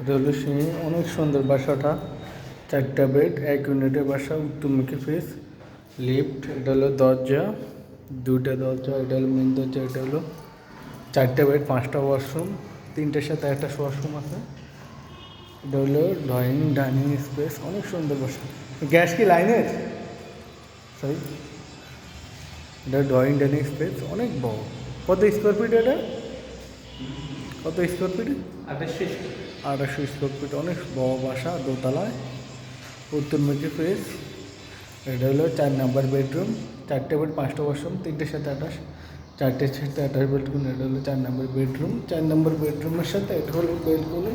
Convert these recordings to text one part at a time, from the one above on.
এটা অনেক সুন্দর বাসাটা চারটা বেড, এক ইউনিটের বাসা উত্তরমুখী ফেস লিফট এটা হলো দরজা, দুইটা দরজা, এটা হলো মেন দরজা, এটা হলো চারটা বেড, পাঁচটা ওয়াশরুম তিনটের সাথে একটা ওয়াশরুম আছে। এটা হলো ড্রয়িং ডাইনিং স্পেস অনেক সুন্দর বাসা গ্যাস কি লাইনের সরি এটা ড্রয়িং ডাইনিং স্পেস অনেক বড়। কত স্কোয়ার ফিট এটা? কত স্কোয়ার ফিট আঠাশশো স্কোয়ার ফিট অনেক বড় বাসা দোতলায়। উত্তর উত্তরমুখী ফেস এটা হলো চার নাম্বার বেডরুম চারটে বেড পাঁচটা ওয়াশরুম তিনটের সাথে আঠাশ। চারটের সাথে আঠাশ বেডরুম এটা হলো চার নাম্বার বেডরুম চার নাম্বার বেডরুমের সাথে এটা হলো বেলকনি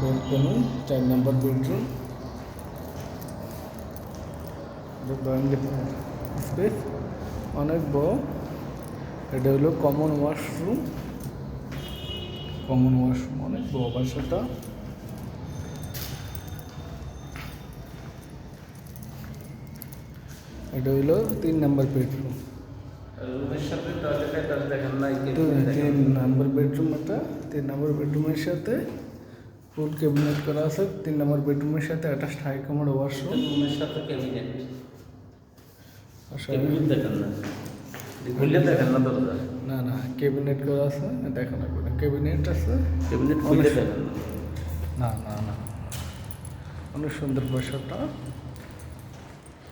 বেলকনি চার নাম্বার বেডরুম স্পেস অনেক বড়। এটা হলো কমন ওয়াশরুম কমন ওয়াশরুম অনেক বড় বাসাটা। এটা হইল তিন নাম্বার বেডরুম। তিন নাম্বার বেডরুম এটা তিন নাম্বার বেডরুমের সাথে ফুল ক্যাবিনেট করা আছে তিন নাম্বার বেডরুমের সাথে অ্যাটাচড হাই কামার ওয়াশরুম সাথে ক্যাবিনেট ক্যাবিনেট দেখেন না। খুললে দেখেন না দরজা না না ক্যাবিনেট করা আছে দেখো না ক্যাবিনেট আছে। ক্যাবিনেট খুললে দেখেন না। না না অনেক সুন্দর বাসাটা।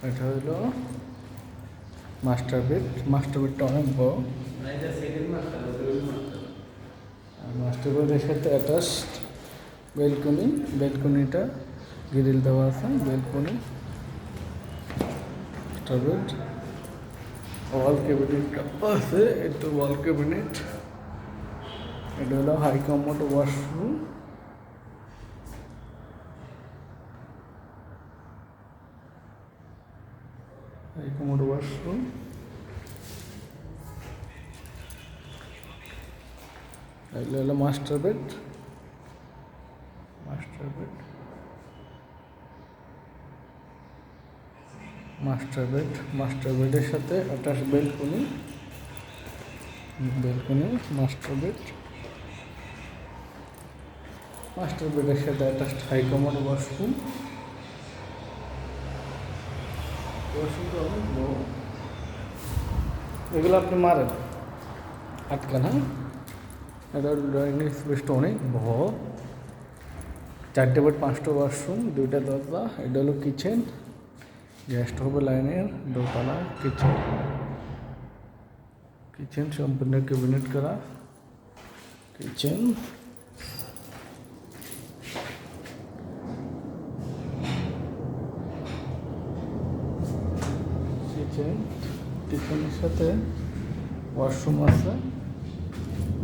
এটা হলো মাস্টার বেড মাস্টার বেডটা অনেক বড়। মাস্টার বেডের সাথে অ্যাটাচড বেলকনি বেলকনিটা গ্রিল দেওয়া আছে বেলকনি মাস্টার বেড ওয়াল ক্যাবিনেটটা আছে এটা ওয়াল ক্যাবিনেট এটা হলো high commode washroom. High commode washroom. এগুলো হলো master bed master bed master bed master বেডের সাথে attach balcony balcony, master bed master বেডের সাথে অ্যাটাচ হাই কমোড ওয়াশরুম ওয়াশরুমটা এগুলো আপনি মারেন। আটকান হ্যাঁ? এটা ড্রয়িং স্পেসটা অনেক বড়। চারটে বেড পাঁচটা ওয়াশরুম দুইটা দরজা, এটা হলো কিচেন গ্যাসটা হবে লাইনের দোতলা কিচেন কিচেন সম্পূর্ণ ক্যাবিনেট করা কিচেন কিচেন কিচেনের সাথে ওয়াশরুম আছে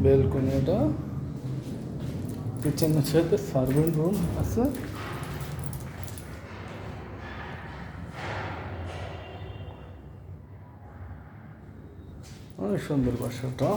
বেলকনি এটা কিচেনের সাথে সার্ভেন্ট রুম আছে অনেক সুন্দর বাসাটা।